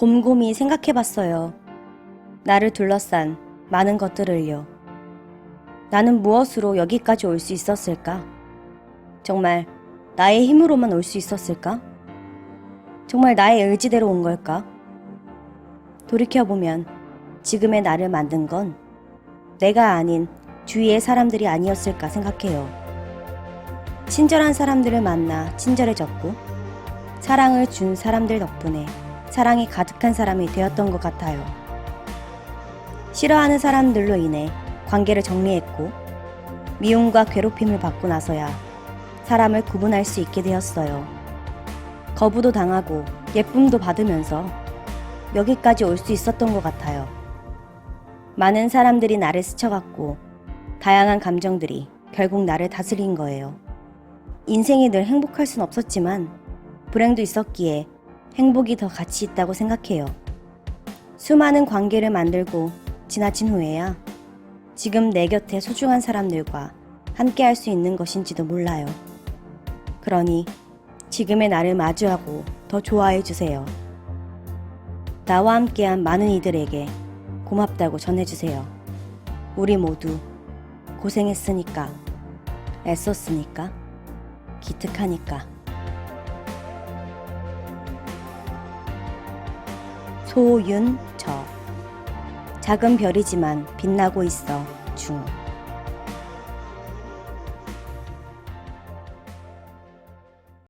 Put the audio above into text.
곰곰이 생각해 봤어요. 나를 둘러싼 많은 것들을요. 나는 무엇으로 여기까지 올 수 있었을까? 정말 나의 힘으로만 올 수 있었을까? 정말 나의 의지대로 온 걸까? 돌이켜보면 지금의 나를 만든 건 내가 아닌 주위의 사람들이 아니었을까 생각해요. 친절한 사람들을 만나 친절해졌고, 사랑을 준 사람들 덕분에 사랑이 가득한 사람이 되었던 것 같아요. 싫어하는 사람들로 인해 관계를 정리했고, 미움과 괴롭힘을 받고 나서야 사람을 구분할 수 있게 되었어요. 거부도 당하고 예쁨도 받으면서 여기까지 올 수 있었던 것 같아요. 많은 사람들이 나를 스쳐갔고, 다양한 감정들이 결국 나를 다스린 거예요. 인생이 늘 행복할 순 없었지만, 불행도 있었기에 행복이 더 가치 있다고 생각해요. 수많은 관계를 만들고 지나친 후에야 지금 내 곁에 소중한 사람들과 함께 할 수 있는 것인지도 몰라요. 그러니 지금의 나를 마주하고 더 좋아해 주세요. 나와 함께한 많은 이들에게 고맙다고 전해주세요. 우리 모두 고생했으니까, 애썼으니까, 기특하니까. 소윤저. 작은 별이지만 빛나고 있어 중